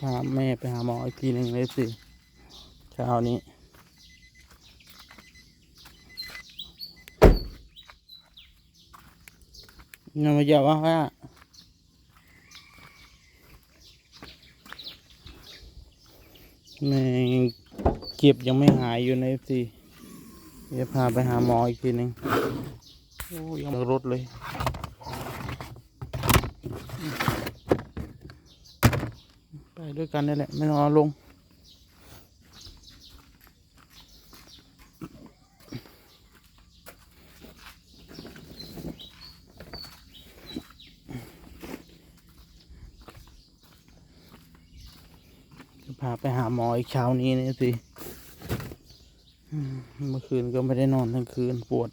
พาแม่ไปหาหมออีกทีหนึ่งเลยสิเช้านี้นำมาเยอะวะว่แม่เจ็บยังไม่หายอยู่ในสิจะพาไปหาหมออีกทีหนึ่งโอ้ยังรถเลย ไปด้วยกันนี่แหละ ไม่ต้องเอาลง จะพาไปหาหมออีกเช้านี้นี่สิ เมื่อคืนก็ไม่ได้นอนทั้งคืนปวด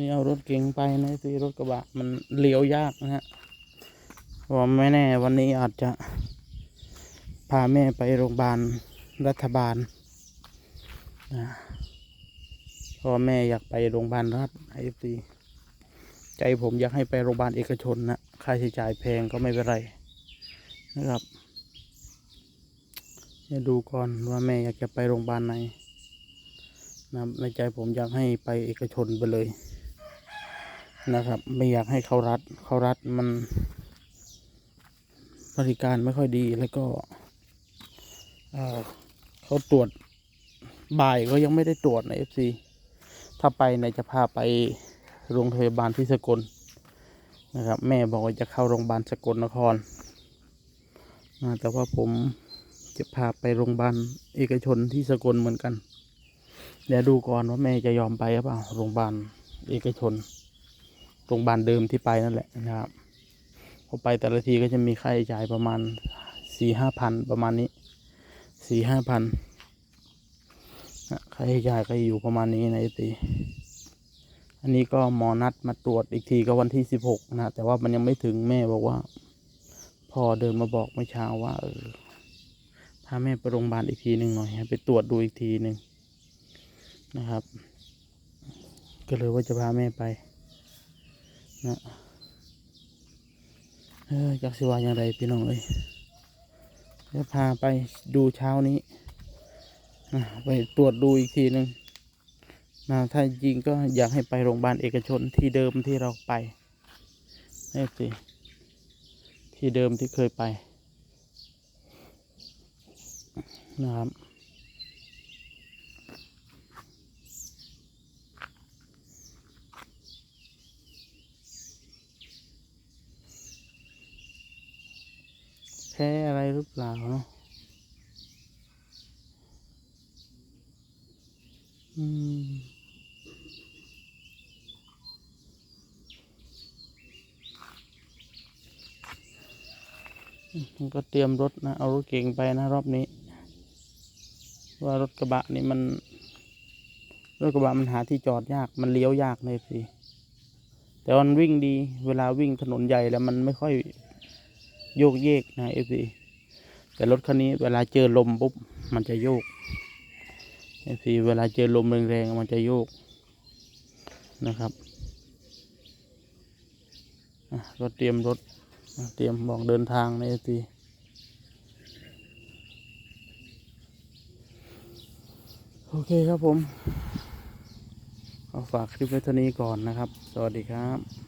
นี่เอารถเก๋งไปนะสิรถกระบะมันเลี้ยวยากนะฮะเพราะว่าไม่แน่วันนี้อาจจะพาแม่ไปโรงพยาบาลรัฐบาลนะเพราะว่าแม่อยากไปโรงพยาบาลรัฐไอซีใจผมอยากให้ไปโรงพยาบาลเอกชนนะค่าใช้จ่ายแพงก็ไม่เป็นไรนะครับเดี๋ยวดูก่อนว่าแม่อยากจะไปโรงพยาบาลไหนนะในใจผมอยากให้ไปเอกชนไปเลย นะครับ ไม่อยากให้เขารัดเขารัดมันบริการไม่ค่อยดีแล้วก็เขาตรวจบ่ายก็ยังไม่ได้ตรวจในเอฟซีถ้าไปเนยจะพาไปโรงพยาบาลที่สกลนะครับ แม่บอกว่าจะเข้าโรงพยาบาลสกลนครนะแต่ว่าผมจะพาไปโรงพยาบาลเอกชนที่สกลเหมือนกัน เดี๋ยวดูก่อนว่าแม่จะยอมไปหรือเปล่าโรงพยาบาลเอกชน โรงพยาบาลเดิมที่ไปนั่นแหละนะครับพอไปแต่ละทีก็จะมีค่าใช้จ่ายประมาณสี่ห้าพันประมาณนี้สี่ห้าพันค่าใช้จ่ายก็อยู่ประมาณนี้ในตีอันนี้ก็หมอนัดมาตรวจอีกทีก็วันที่สิบหกนะแต่ว่ามันยังไม่ถึงแม่บอกว่าพอเดินมาบอกเมื่อเช้าว่าเออพาแม่ไปโรงพยาบาลอีกทีหนึ่งหน่อยไปตรวจดูอีกทีหนึ่งนะครับ ก็เลยว่าจะพาแม่ไป นะเออจักสิว่าอย่างไรพี่น้องเอ้ยเดี๋ยวพาไปดูเช้านี้นะไปตรวจดูอีกทีหนึ่งนะถ้าจริงก็อยากให้ไปโรงพยาบาลเอกชนที่เดิมที่เราไปนี่สิที่เดิมที่เคยไปนะครับ แพ้อะไรหรือเปล่าเนาะอือืมก็เตรียมรถนะ เอารถเก่งไปนะรอบนี้ ว่ารถกระบะนี่มัน รถกระบะมันหาที่จอดยากมันเลี้ยวยากเลยสิแต่มันวิ่งดี เวลาวิ่งถนนใหญ่แล้วมันไม่ค่อย โยกเยกนะเอฟซีแต่รถคันนี้เวลาเจอลมปุ๊บมันจะโยกเอฟซีเวลาเจอลมแรงๆมันจะโยกนะครับก็เตรียมรถเตรียมบอกเดินทางในเอฟซีโอเคครับผม เอาฝากคลิปไว้เท่านี้ก่อนนะครับ สวัสดีครับ